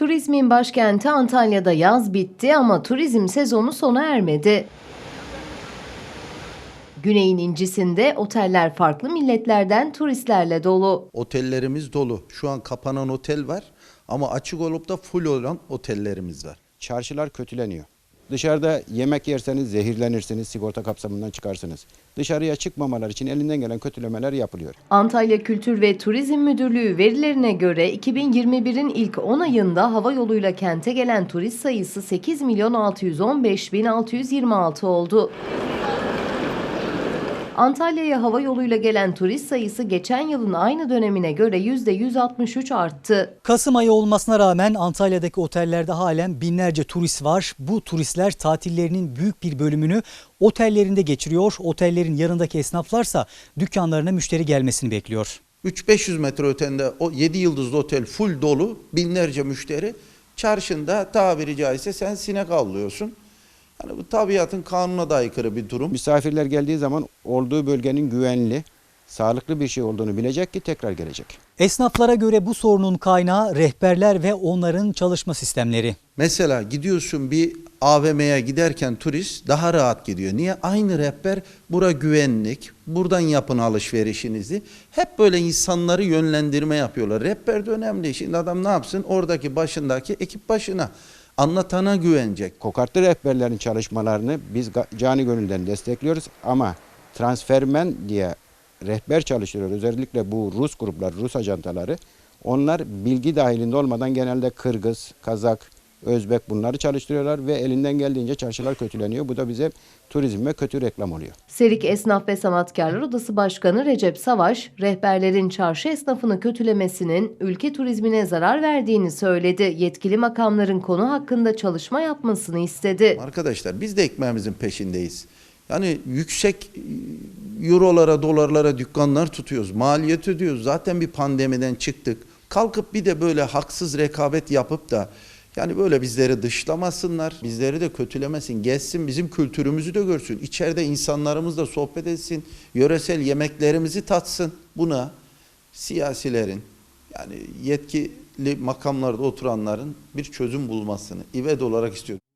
Turizmin başkenti Antalya'da yaz bitti ama turizm sezonu sona ermedi. Güney'in incisinde oteller farklı milletlerden turistlerle dolu. Otellerimiz dolu. Şu an kapanan otel var ama açık olup da full olan otellerimiz var. Çarşılar kötüleniyor. Dışarıda yemek yerseniz zehirlenirsiniz, sigorta kapsamından çıkarsınız. Dışarıya çıkmamalar için elinden gelen kötülemeler yapılıyor. Antalya Kültür ve Turizm Müdürlüğü verilerine göre 2021'in ilk 10 ayında hava yoluyla kente gelen turist sayısı 8 milyon 615 bin 626 oldu. Antalya'ya hava yoluyla gelen turist sayısı geçen yılın aynı dönemine göre %163 arttı. Kasım ayı olmasına rağmen Antalya'daki otellerde halen binlerce turist var. Bu turistler tatillerinin büyük bir bölümünü otellerinde geçiriyor. Otellerin yanındaki esnaflarsa dükkanlarına müşteri gelmesini bekliyor. 3-500 metre ötende o 7 yıldızlı otel full dolu. Binlerce müşteri. Çarşında tabiri caizse sen sinek avlıyorsun. Yani bu tabiatın kanuna da aykırı bir durum. Misafirler geldiği zaman olduğu bölgenin güvenli, sağlıklı bir şey olduğunu bilecek ki tekrar gelecek. Esnaflara göre bu sorunun kaynağı rehberler ve onların çalışma sistemleri. Mesela gidiyorsun bir AVM'ye giderken turist daha rahat gidiyor. Niye? Aynı rehber bura güvenlik, buradan yapın alışverişinizi. Hep böyle insanları yönlendirme yapıyorlar. Rehber de önemli. Şimdi adam ne yapsın? Oradaki başındaki ekip başına. Anlatana güvenecek. Kokartlı rehberlerin çalışmalarını biz cani gönülden destekliyoruz ama transfermen diye rehber çalıştırıyor. Özellikle bu Rus gruplar, Rus ajantaları. Onlar bilgi dahilinde olmadan genelde Kırgız, Kazak, Özbek bunları çalıştırıyorlar ve elinden geldiğince çarşılar kötüleniyor. Bu da bize turizme kötü reklam oluyor. Serik Esnaf ve Sanatkarlar Odası Başkanı Recep Savaş, rehberlerin çarşı esnafını kötülemesinin ülke turizmine zarar verdiğini söyledi. Yetkili makamların konu hakkında çalışma yapmasını istedi. Arkadaşlar biz de ekmeğimizin peşindeyiz. Yani yüksek e, eurolara, dolarlara dükkanlar tutuyoruz. Maliyet ödüyoruz. Zaten bir pandemiden çıktık. Kalkıp bir de böyle haksız rekabet yapıp da yani böyle bizleri dışlamasınlar, bizleri de kötülemesin, gezsin, bizim kültürümüzü de görsün. İçeride insanlarımızla sohbet etsin, yöresel yemeklerimizi tatsın. Buna siyasilerin yani yetkili makamlarda oturanların bir çözüm bulmasını ived olarak istiyorum.